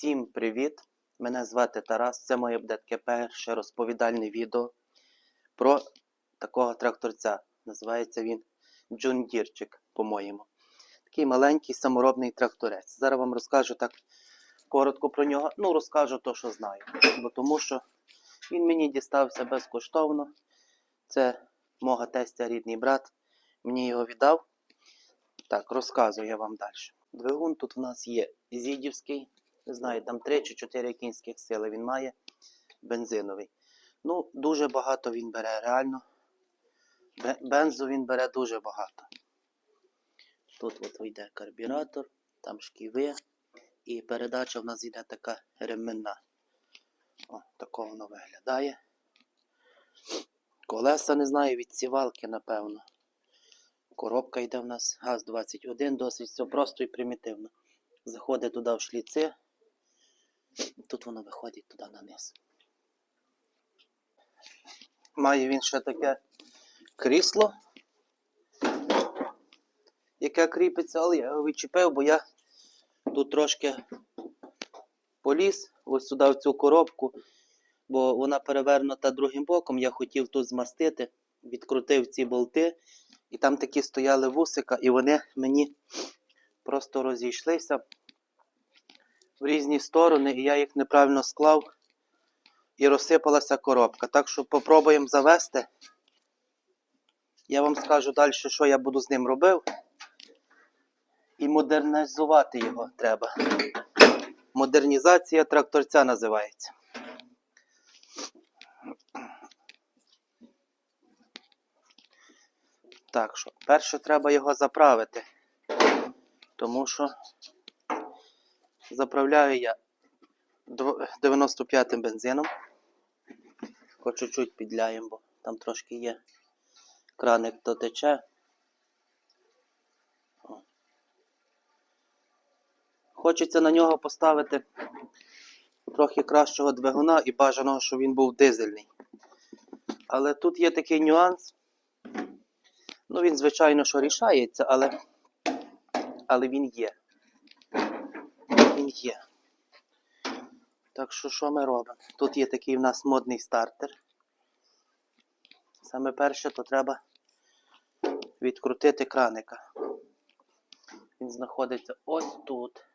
Всім привіт! Мене звати Тарас. Це моє буде таке перше розповідальне відео про такого тракторця. Називається він Джундірчик, по-моєму. Такий маленький саморобний тракторець. Зараз вам розкажу так коротко про нього. Ну, розкажу то, що знаю. Бо тому що він мені дістався безкоштовно. Це мого тестя рідний брат. Мені його віддав. Так, розказую я вам далі. Двигун тут в нас є зідівський. Не знаю, там 3 чи 4 кінських сили він має. Бензиновий. Ну, дуже багато він бере, реально. Бензу він бере дуже багато. Тут от йде карбюратор, там шківи. І передача в нас йде така ременна. О, такого воно виглядає. Колеса, не знаю, від сівалки, напевно. Коробка йде в нас ГАЗ-21, досить все просто і примітивно. Заходить туди в шліци, і тут воно виходить туди на низ. Має він ще таке крісло, яке кріпиться, але я його відчепив, бо я тут трошки поліз ось сюди в цю коробку, бо вона перевернута другим боком. Я хотів тут змастити, відкрутив ці болти, і там такі стояли вусика, і вони мені просто розійшлися в різні сторони, і я їх неправильно склав і розсипалася коробка. Так що попробуємо завести. Я вам скажу далі, що я буду з ним робив. І модернізувати його треба. Модернізація тракторця називається. Так що, перше треба його заправити. Тому що заправляю я 95-м бензином. По чуть-чуть підляємо, бо там трошки є. Краник то тече. Хочеться на нього поставити трохи кращого двигуна і бажаного, щоб він був дизельний. Але тут є такий нюанс. Ну, він, звичайно, що рішається, але, але він є. Є. Так що, що ми робимо? Тут є такий в нас модний стартер. Саме перше, то треба відкрутити краника. Він знаходиться ось тут.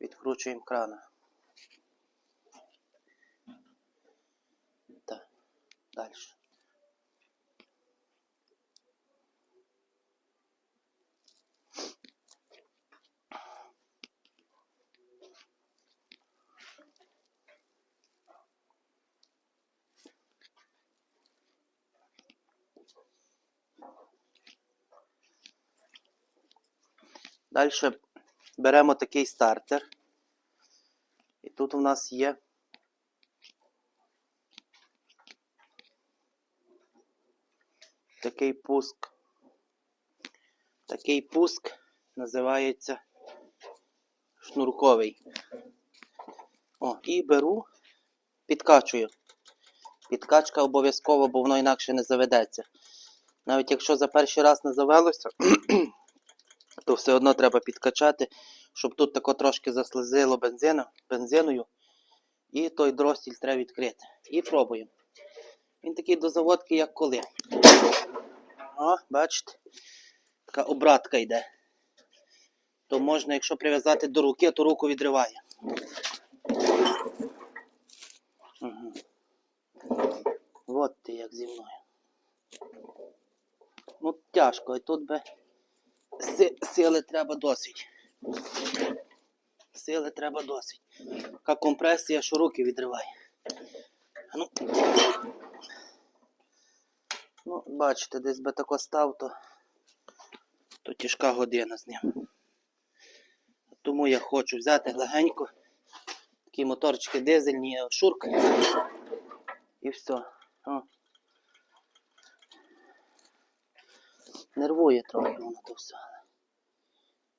Відкручуємо крана. Так, далі. Далі беремо такий стартер. І тут у нас є такий пуск. Такий пуск називається шнурковий. О, і беру, підкачую. Підкачка обов'язково, бо воно інакше не заведеться. Навіть якщо за перший раз не завелося, то все одно треба підкачати, щоб тут тако трошки заслизило бензину, бензиною. І той дростіль треба відкрити. І пробуємо. Він такий до заводки, як коли. О, бачите? Така обратка йде. То можна, якщо прив'язати до руки, то руку відриває. Угу. От ти як зі мною. Ну, тяжко, і тут би сили треба досить. Сили треба досить. Така компресія, що руки відриває. Ну, ну бачите, десь би тако став, то, то тяжка година з ним. Тому я хочу взяти легенько. Такі моторчики дизельні, шурка. І все. О. Нервує трохи воно то все.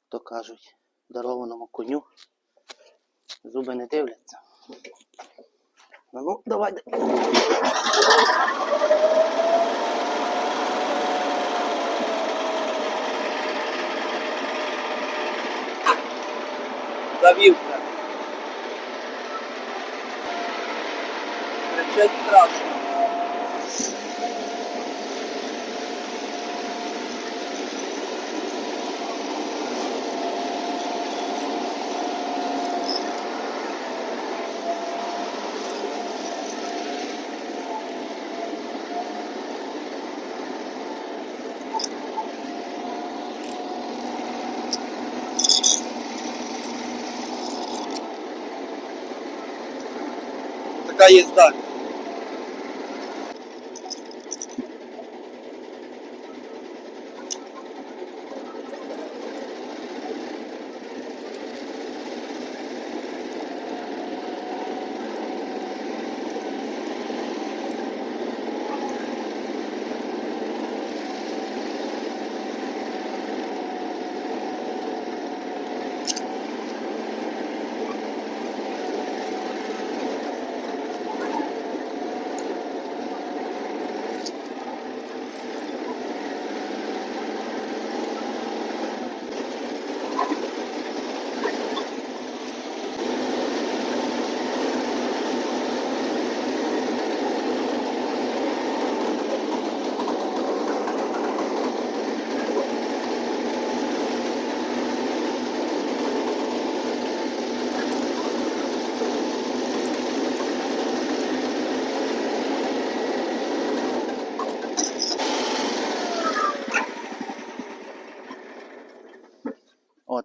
То кажуть, дарованому коню зуби не дивляться. Ну, ну давайте. Завівка. кричать страшно. Така їзда. О,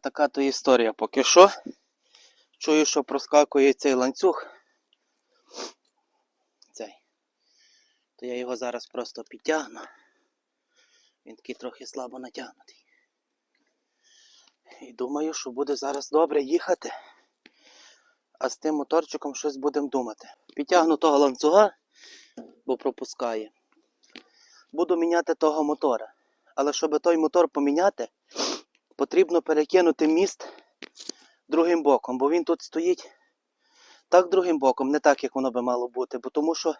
така то історія поки що. Чую, що проскакує цей ланцюг. Цей. То я його зараз просто підтягну. Він такий трохи слабо натягнутий. І думаю, що буде зараз добре їхати. А з тим моторчиком щось будемо думати. Підтягну того ланцюга, бо пропускає. Буду міняти того мотора. Але щоб той мотор поміняти, потрібно перекинути міст другим боком, бо він тут стоїть так другим боком, не так, як воно би мало бути, бо тому що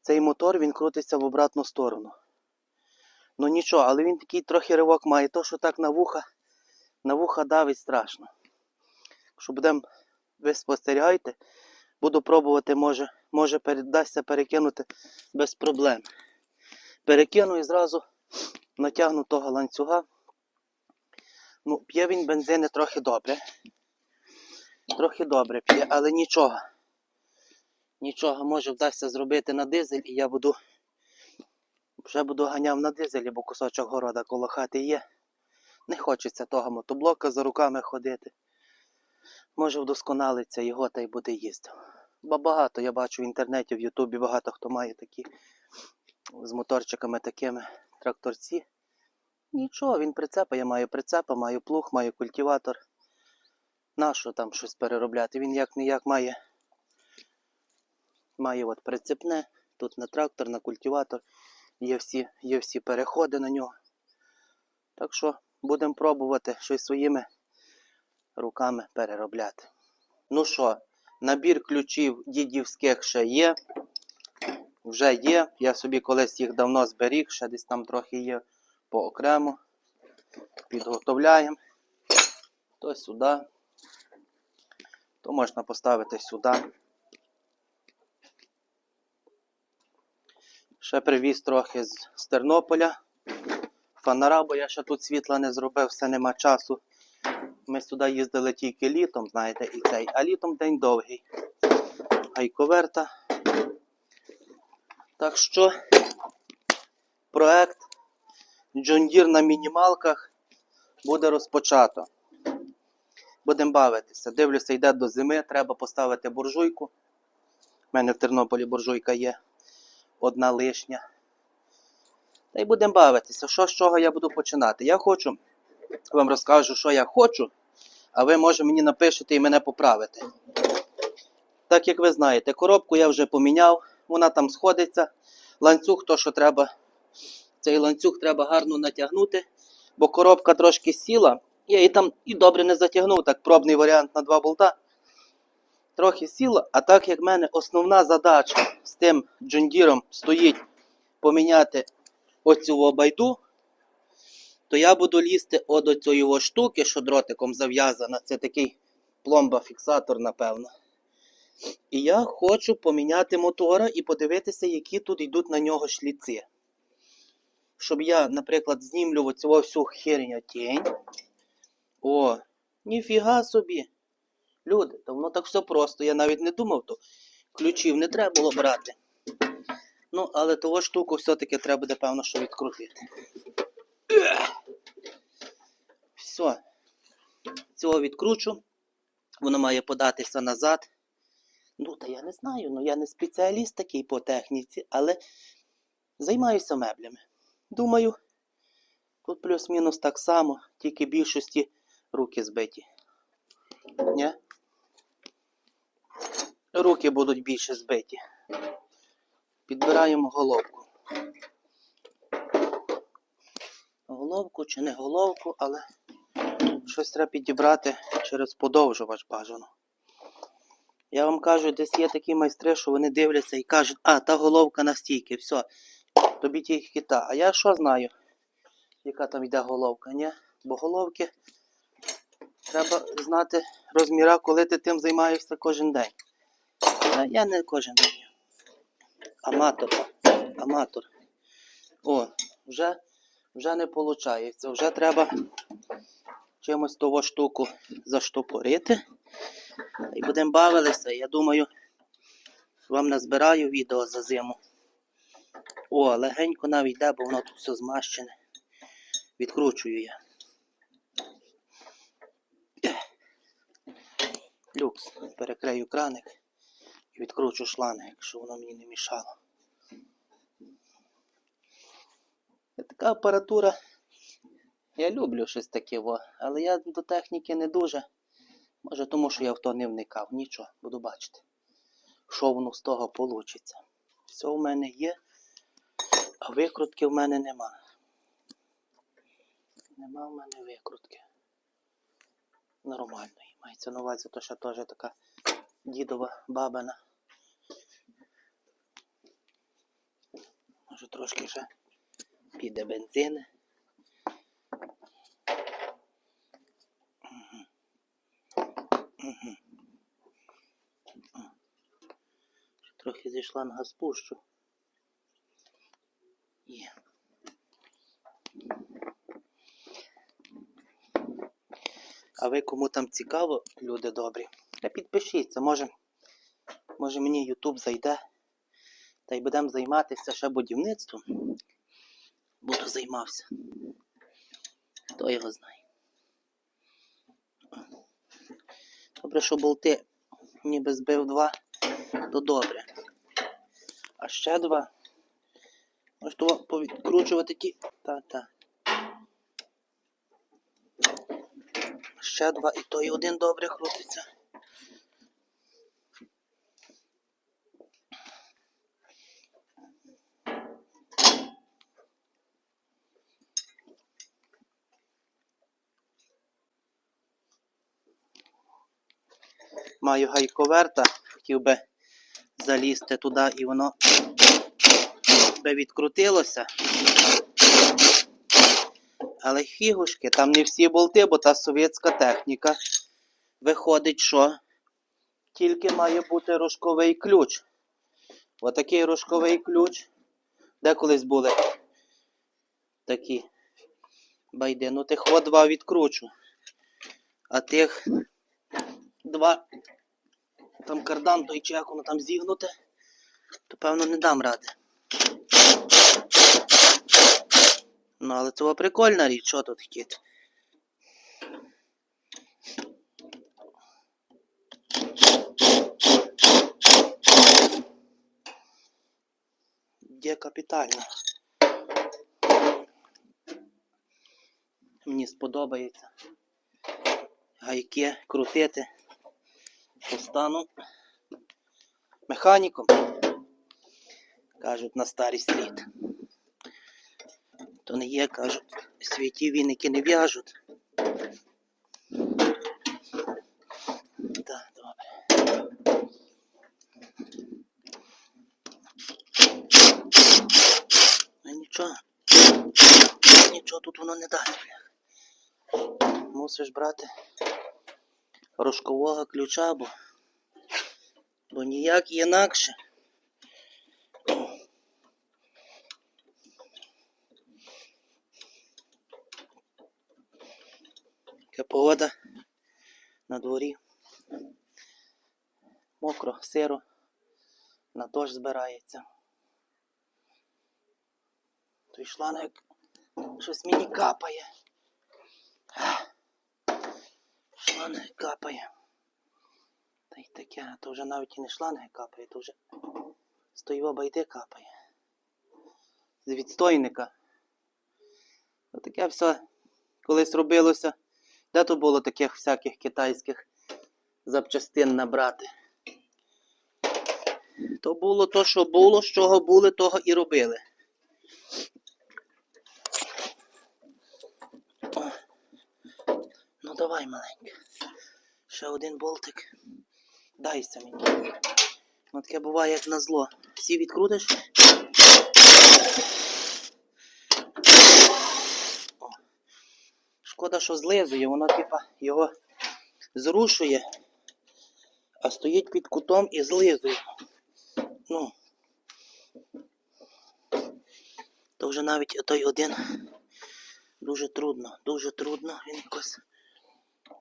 цей мотор він крутиться в обратну сторону. Ну нічого, але він такий трохи ривок має, то що так на вуха, на вуха давить страшно. Якщо будемо, ви спостерігайте, буду пробувати, може, може передасться перекинути без проблем. Перекину і зразу натягну того ланцюга. Ну, п'є він бензини трохи добре. Трохи добре п'є, але нічого. Нічого, може вдасться зробити на дизель, і я буду. Вже буду ганяв на дизелі, бо кусочок города коло хати є. Не хочеться того мотоблока за руками ходити. Може вдосконалиться його та й буде їздив. Бо багато я бачу в інтернеті, в Ютубі багато хто має такі з моторчиками такими тракторці. Нічого, він прицепа, я маю прицепа, маю плуг, маю культиватор. Нащо там щось переробляти? Він як не як має. Має от прицепне, тут на трактор, на культиватор. Є всі, є всі переходи на нього. Так що будемо пробувати щось своїми руками переробляти. Ну що, набір ключів дідівських ще є. Вже є. Я собі колись їх давно зберіг, ще десь там трохи є поокремо. Підготовляємо. То сюди. То можна поставити сюди. Ще привіз трохи з, з Тернополя. Фонара, бо я ще тут світла не зробив, все нема часу. Ми сюди їздили тільки літом, знаєте, і цей, а літом день довгий. Гайковерта. Так що проект John на мінімалках буде розпочато. Будемо бавитися. Дивлюся, йде до зими, треба поставити буржуйку. У мене в Тернополі буржуйка є одна лишня. Та й будемо бавитися. Що з чого я буду починати? Я хочу, вам розкажу, що я хочу, а ви, може, мені напишете і мене поправите. Так як ви знаєте, коробку я вже поміняв, вона там сходиться. Ланцюг, то що треба, цей ланцюг треба гарно натягнути, бо коробка трошки сіла. Я її там і добре не затягнув, так пробний варіант на два болта. Трохи сіла, а так як в мене основна задача з тим джундіром стоїть поміняти оцю обайду, то я буду лізти от цієї штуки, що дротиком зав'язана. Це такий пломба-фіксатор, напевно. І я хочу поміняти мотора і подивитися, які тут йдуть на нього шліци. Щоб я, наприклад, знімлю оцю всю херня тінь. О, ніфіга собі. Люди, то воно так все просто. Я навіть не думав, то ключів не треба було брати. Ну, але того штуку все-таки треба буде, певно, що відкрутити. Все. Цього відкручу. Воно має податися назад. Ну, та я не знаю, ну я не спеціаліст такий по техніці, але займаюся меблями. Думаю, тут плюс-мінус так само, тільки більшості руки збиті. Ні? Руки будуть більше збиті. Підбираємо головку. Головку чи не головку, але щось треба підібрати через подовжувач бажано. Я вам кажу, десь є такі майстри, що вони дивляться і кажуть, а, та головка настільки, все, тобі тільки та. А я що знаю, яка там йде головка, ні? Бо головки треба знати розміра, коли ти тим займаєшся кожен день. Я не кожен день. Аматор. Аматор. О, вже, вже не виходить. Вже треба чимось того штуку заштопорити. І будемо бавилися. Я думаю, вам назбираю відео за зиму. О, легенько навіть йде, бо воно тут все змащене. Відкручую я. Люкс. Перекрию краник і відкручу шланг, якщо воно мені не мішало. Така апаратура. Я люблю щось таке, во, але я до техніки не дуже. Може, тому що я в то не вникав. Нічого, буду бачити, що воно з того вийде. Все в мене є, а викрутки в мене нема. Нема в мене викрутки. Нормальної. Мається на увазі, то ще теж така дідова бабина. Може трошки ще піде бензин. О. Ще Трохи зі шланга спущу. Є. А ви кому там цікаво, люди добрі, підпишіться, може, може мені YouTube зайде. Та й будемо займатися ще будівництвом. Буду займався. Хто його знає. Добре, що болти ніби збив два, то добре. А ще два. Може того повідкручувати ті. Та-та. Ще два і той один добре крутиться. Маю гайковерта, хотів би залізти туди і воно би відкрутилося. Але фігушки, там не всі болти, бо та совєтська техніка. Виходить, що тільки має бути рожковий ключ. Отакий рожковий ключ. Де колись були такі байди. Ну тих от два відкручу. А тих два там кардан той як воно там зігнуте, то певно не дам ради. Ну, але це прикольна річ, що тут кіт. Є капітально. Мені сподобається гайки крутити. Постану механіком. Кажуть, на старість літ. То не є, кажуть, святі віники не в'яжуть. Так, добре. Ну нічого. Нічого тут воно не дасть. Мусиш брати рожкового ключа, бо Бо ніяк інакше. Яка погода на дворі. Мокро, сиро, на дощ збирається. Той шланг щось мені капає. Ах. Шланг капає. Та й таке, то вже навіть і не шланги капає, то вже з тої обайди капає. З відстойника. Отаке все колись робилося. Де то було таких всяких китайських запчастин набрати? То було то, що було, з чого були, того і робили. Ну давай, маленька. Ще один болтик. Дайся мені. Ну таке буває, як на зло. Всі відкрутиш? Шкода, що злизує, воно типа його зрушує, а стоїть під кутом і злизує. Ну. То вже навіть той один дуже трудно, дуже трудно. Він якось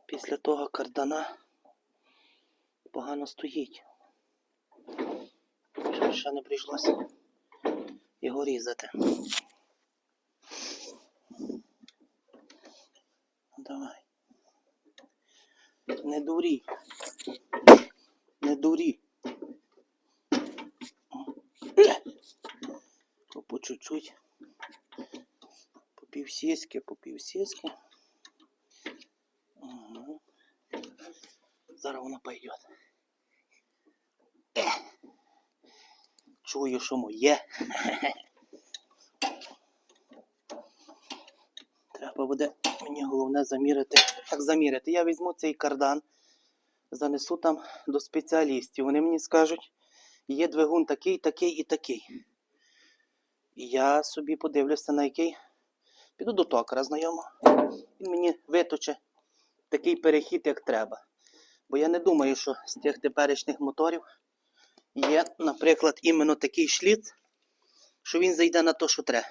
після того кардана погано стоїть. Ще не прийшлося його різати. Давай. Не дурі. Не дурі. По, чуть-чуть. По півсіськи, по півсіськи. Угу. Зараз воно пойде. Е. Чую, що моє. Треба буде мені головне заміряти. Як заміряти? Я візьму цей кардан, занесу там до спеціалістів. Вони мені скажуть, є двигун такий, такий і такий. Я собі подивлюся, на який. Піду до токара знайомого. Він мені виточе такий перехід, як треба. Бо я не думаю, що з тих теперішніх моторів є, наприклад, іменно такий шліц, що він зайде на те, що треба.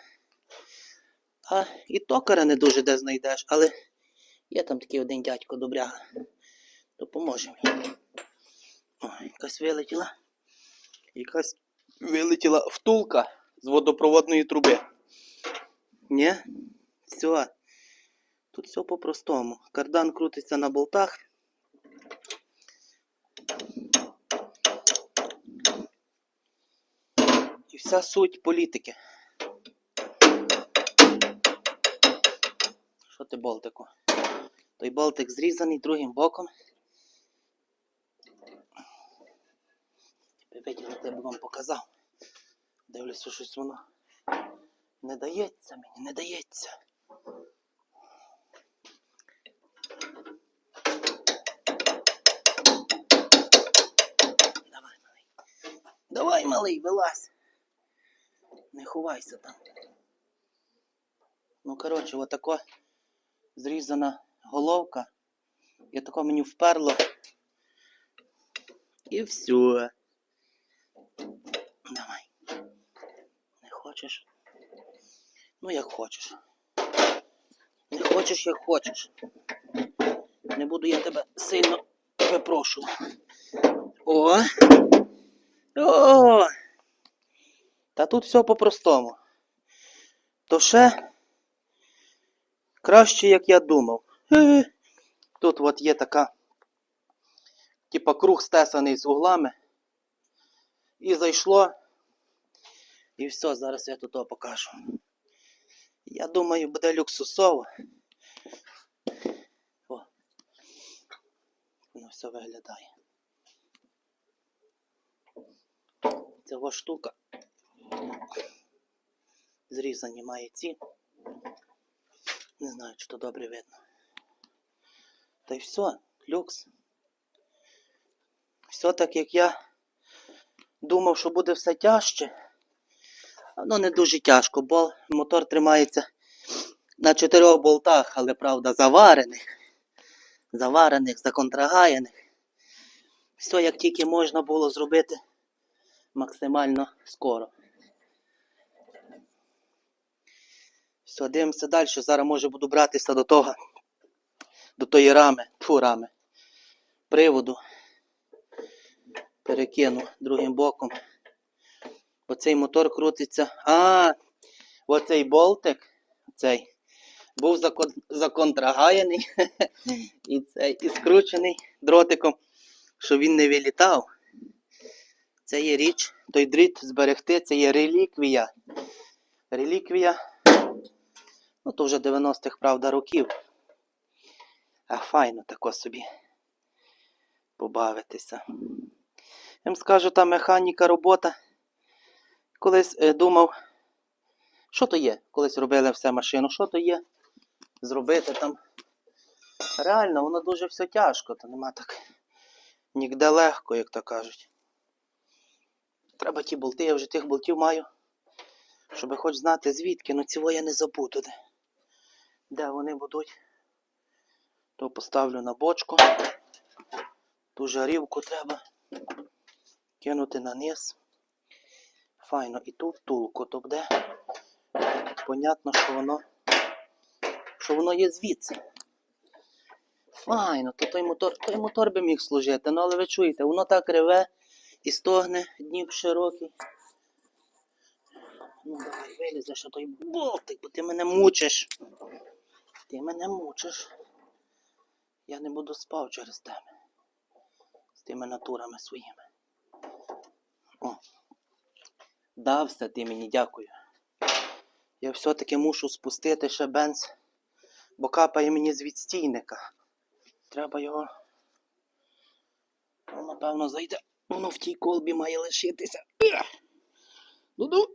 А і токара не дуже де знайдеш, але є там такий один дядько добряга. Допоможе мені. О, якась вилетіла. Якась вилетіла втулка з водопроводної труби. Ні? Все. Тут все по-простому. Кардан крутиться на болтах. І вся суть політики. Що ти болтику? Той болтик зрізаний другим боком. Я б вам показав. Дивлюся, щось воно не дається мені, не дається. Давай, малий. Давай, малий, вилазь. Не ховайся там. Ну, коротше, отако зрізана головка. І тако мені вперло. І все. Давай. Не хочеш? Ну, як хочеш. Не хочеш, як хочеш. Не буду я тебе сильно випрошувати. О! О! Та тут все по-простому. То ще краще, як я думав. Тут от є така, типа круг стесаний з углами. І зайшло. І все, зараз я тут покажу. Я думаю, буде люксусово. О. Воно все виглядає. Ось штука. Зрізані має ці. Не знаю, чи то добре видно. Та й все, люкс. Все так, як я думав, що буде все тяжче. Воно не дуже тяжко, бо мотор тримається на чотирьох болтах, але правда заварених. Заварених, законтрагаяних. Все як тільки можна було зробити максимально скоро. Все, дивимося далі. Зараз може буду братися до того, до тої рами, фу, рами, приводу. Перекину другим боком. Оцей мотор крутиться. А, оцей болтик, цей, був закон, законтрагаяний і цей, і скручений дротиком, щоб він не вилітав. Це є річ, той дріт зберегти, це є реліквія. Реліквія, ну то вже 90-х, правда, років. А файно тако собі побавитися. Я вам скажу, та механіка робота. Колись е, думав, що то є? Колись робили все машину, що то є? Зробити там. Реально, воно дуже все тяжко, то нема так нігде легко, як то кажуть. Треба ті болти, я вже тих болтів маю, щоб хоч знати звідки, ну цього я не забуду де. Де вони будуть. То поставлю на бочку. Ту жарівку треба кинути на низ. Файно. І ту втулку, то буде. Понятно, що воно. Що воно є звідси. Файно, то той мотор, той мотор би міг служити. Ну але ви чуєте, воно так реве і стогне днів широкий. Ну, давай вилізе, що той болтик, бо ти мене мучиш. Ти мене мучиш. Я не буду спав через тебе. З тими натурами своїми. О. Дався ти мені, дякую. Я все-таки мушу спустити ще бенз, бо капає мені з відстійника. Треба його. Ну, напевно, зайде. Воно в тій колбі має лишитися. Ну-ну.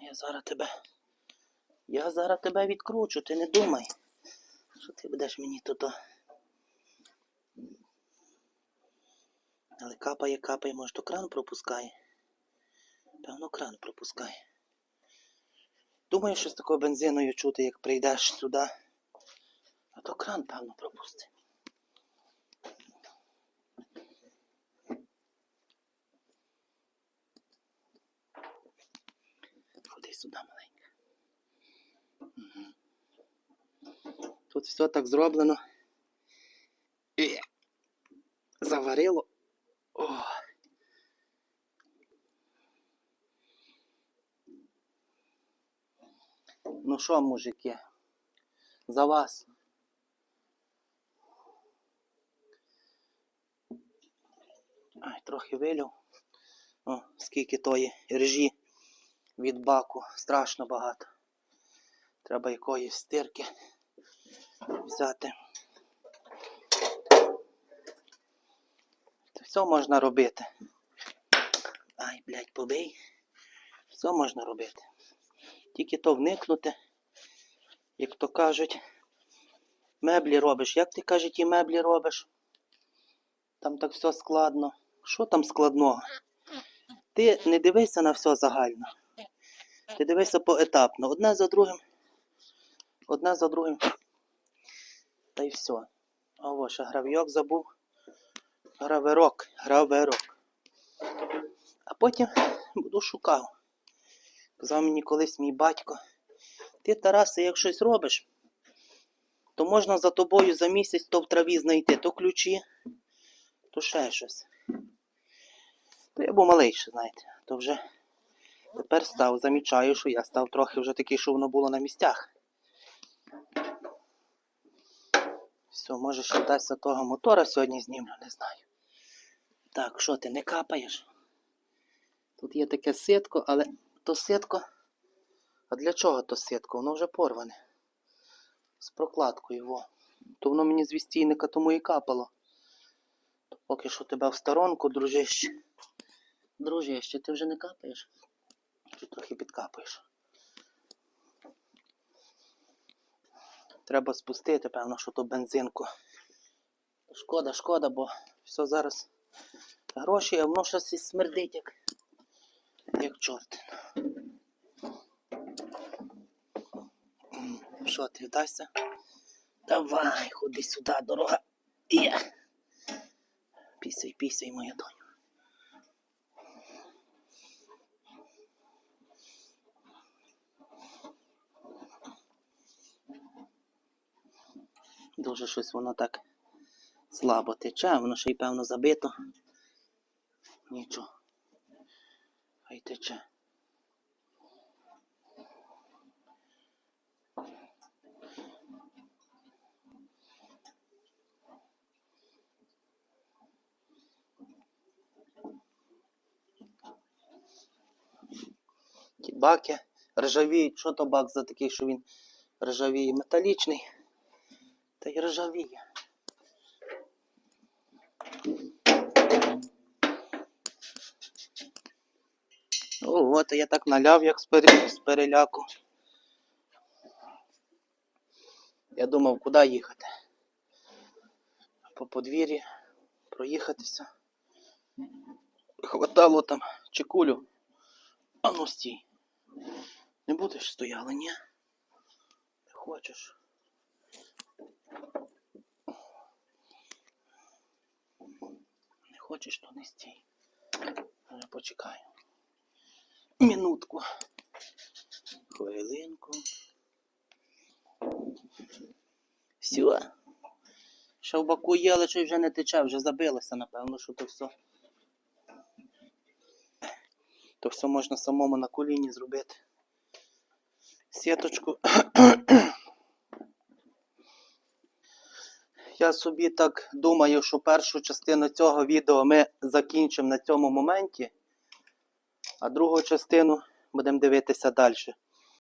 Я зараз тебе. Я зараз тебе відкручу, ти не думай. Що ти будеш мені тут? Але капає, капає, може то кран пропускає. Певно, кран пропускає. Думаю, що з такою бензиною чути, як прийдеш сюди. А то кран, певно, пропустить. Ходи сюди, маленька. Мгм. Тут все так зроблено. І заварило. О. Ну що, мужики, за вас. Ай, трохи вилів. О, скільки тої режі від баку. Страшно багато. Треба якоїсь стирки взяти. Все можна робити. Ай, блядь, побий. Все можна робити. Тільки то вникнути, як то кажуть, меблі робиш. Як ти кажуть, ті меблі робиш? Там так все складно. Що там складного? Ти не дивися на все загально. Ти дивися поетапно. Одне за другим. Одне за другим. Та й все. А ось ще гравійок забув. Граверок, граверок. А потім буду шукав. Казав мені колись мій батько. Ти, Тарасе, як щось робиш, то можна за тобою за місяць то в траві знайти, то ключі, то ще щось. То я був малий ще, знаєте, то вже тепер став, замічаю, що я став трохи вже такий, що воно було на місцях. Все, може ще вдасться того мотора сьогодні знімлю, не знаю. Так, що ти не капаєш? Тут є таке ситко, але то ситко. А для чого то ситко? Воно вже порване. З прокладкою, во. То воно мені з вістійника тому і капало. То поки що тебе в сторонку, дружище. Дружище, ти вже не капаєш? Чи трохи підкапаєш? Треба спустити, певно, що то бензинку. Шкода, шкода, бо все зараз гроші, а воно щось і смердить, як, як чорт. Що ти вдасться? Давай, ходи сюди, дорога. Пісяй, пісяй, моя доню. Дуже щось воно так слабо тече, воно ще й певно забито. Нічого. Хай тече. Ті баки ржавіють. Що то бак за такий, що він ржавіє? Металічний. Та й ржавіє. О, от я так наляв, як з переляку. Я думав, куди їхати. По подвір'ї проїхатися. Хватало там чекулю. А ну стій. Не будеш стояла, ні? Не хочеш. Не хочеш, то не стій. Почекаю. Минутку. Хвилинку. Все. Ще в боку є, але щось вже не тече, вже забилося, напевно, що то все. То все можна самому на коліні зробити. Сіточку. Я собі так думаю, що першу частину цього відео ми закінчимо на цьому моменті, а другу частину будемо дивитися далі.